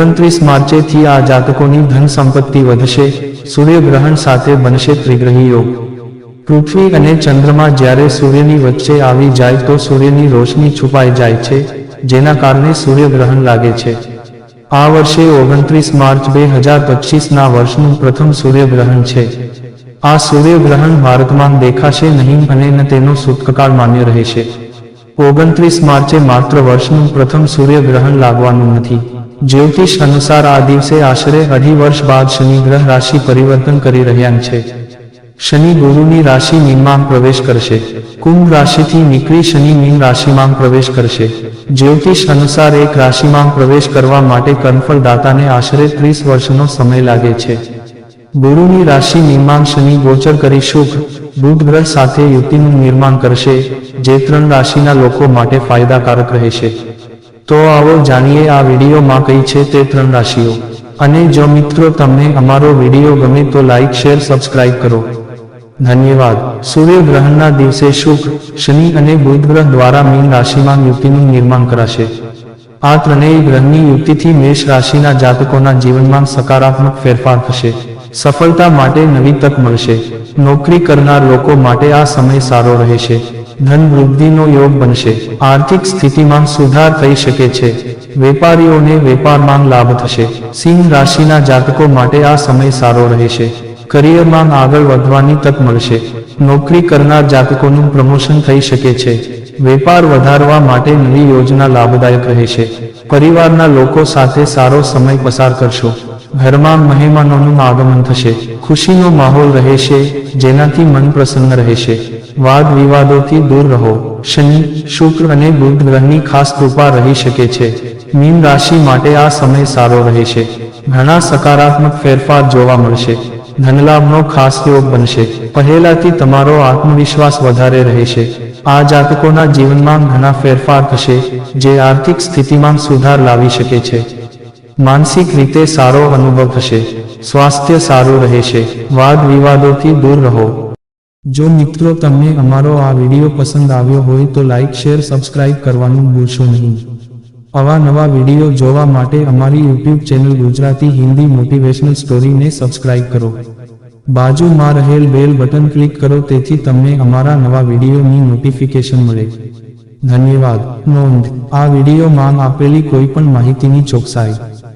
ઓગણત્રીસ માર્ચેથી આ જાતકોની ધન સંપત્તિ વધશે સૂર્યગ્રહણ સાથે બનશે ત્રિગ્રહી યોગ પૃથ્વી અને ચંદ્રમા જ્યારે સૂર્યની વચ્ચે આવી જાય તો સૂર્યની રોશની છુપાઈ જાય છે, જેના કારણે સૂર્યગ્રહણ લાગે છે. આ વર્ષે ઓગણત્રીસ માર્ચ બે હજાર પચીસના વર્ષનું પ્રથમ સૂર્યગ્રહણ છે. આ સૂર્યગ્રહણ ભારતમાં દેખાશે નહીં અને તેનો સૂતકકાળ માન્ય રહેશે. ઓગણત્રીસ માર્ચે માત્ર વર્ષનું પ્રથમ સૂર્યગ્રહણ લાગવાનું નથી. જ્યોતિષ અનુસાર આ દિવસે આશરે અઢી વર્ષ બાદ શનિ ગ્રહ રાશિ પરિવર્તન કરી રહ્યા છે. શનિ ગુરુની રાશિ મીનમાં પ્રવેશ કરશે. કુંભ રાશિથી નીકળી શનિ મીન રાશિમાં પ્રવેશ કરશે. જ્યોતિષ અનુસાર એક રાશિમાં પ્રવેશ કરવા માટે કર્મફળદાતાને આશરે ત્રીસ વર્ષનો સમય લાગે છે. ગુરુની રાશિ નિર્માણ શનિ ગોચર કરી શુભ, બુધ ગ્રહ સાથે યુતિનું નિર્માણ કરશે, જે ત્રણ રાશિના લોકો માટે ફાયદાકારક રહેશે. તો આવો જાણીએ આ વિડીયોમાં કઈ છે તે ત્રણ રાશિઓ. અને જો મિત્રો તમને અમારો વીડિયો ગમે તો લાઈક, શેર, સબસ્ક્રાઇબ કરો. ધન્યવાદ. સૂર્યગ્રહણના દિવસે શુક્ર, શનિ અને બુધ ગ્રહ દ્વારા મીન રાશિમાં યુતિનું નિર્માણ કરાશે. આ ત્રણેય ગ્રહની યુતિથી મેષ રાશિના જાતકોના જીવનમાં સકારાત્મક ફેરફાર થશે. સફળતા માટે નવી તક મળશે. નોકરી કરનાર લોકો માટે આ સમય સારો રહેશે. ધન વૃદ્ધિનો યોગ બનશે. આર્થિક સ્થિતિમાં સુધાર થઈ શકે છે. વેપારીઓને વેપારમાં લાભ થશે. સિંહ રાશિના જાતકો માટે આ સમય સારો રહેશે. કરિયરમાં આગળ વધવાની તક મળશે. નોકરી કરનાર જાતકોનું પ્રમોશન થઈ શકે છે. વેપાર વધારવા માટે નવી યોજના લાભદાયક રહેશે. પરિવારના લોકો સાથે સારો સમય પસાર કરશો. ઘરમાં મહેમાનોનું આગમન થશે. ખુશીનો માહોલ રહેશે, જેનાથી મન પ્રસન્ન રહેશે. વાદ વિવાદોથી દૂર રહો. શનિ, શુક્ર અને બુધ ગ્રહની ખાસ કૃપા રહી શકે છે. મીન રાશિ માટે આ સમય સારો રહેશે. ઘણા સકારાત્મક ફેરફાર જોવા મળશે. ધનલાભનો ખાસ યોગ બનશે. પહેલાથી તમારો આત્મવિશ્વાસ વધારે રહેશે. આ જાતકોના જીવનમાં ઘણા ફેરફાર થશે, જે આર્થિક સ્થિતિમાં સુધાર લાવી શકે છે. માનસિક રીતે સારો અનુભવ થશે સ્વાસ્થ્ય સારું રહેશે વાદ વિવાદોથી દૂર રહો. જો મિત્રો તમને અમારો આ વીડિયો પસંદ આવ્યો હોય તો લાઇક શેર, સબસ્ક્રાઇબ કરવાનું ભૂલશો નહીં. આવા નવા વીડિયો જોવા માટે અમારી YouTube channel Gujarati Hindi motivational સ્ટોરીને subscribe કરો. બાજુમાં રહેલ બેલ બટન ક્લિક કરો, તેથી તમને અમારા નવા વિડીયોની નોટિફિકેશન મળે. ધન્યવાદ. નોંધ, આ વિડીયોમાં આપેલી કોઈ પણ માહિતીની ચોકસાઈ.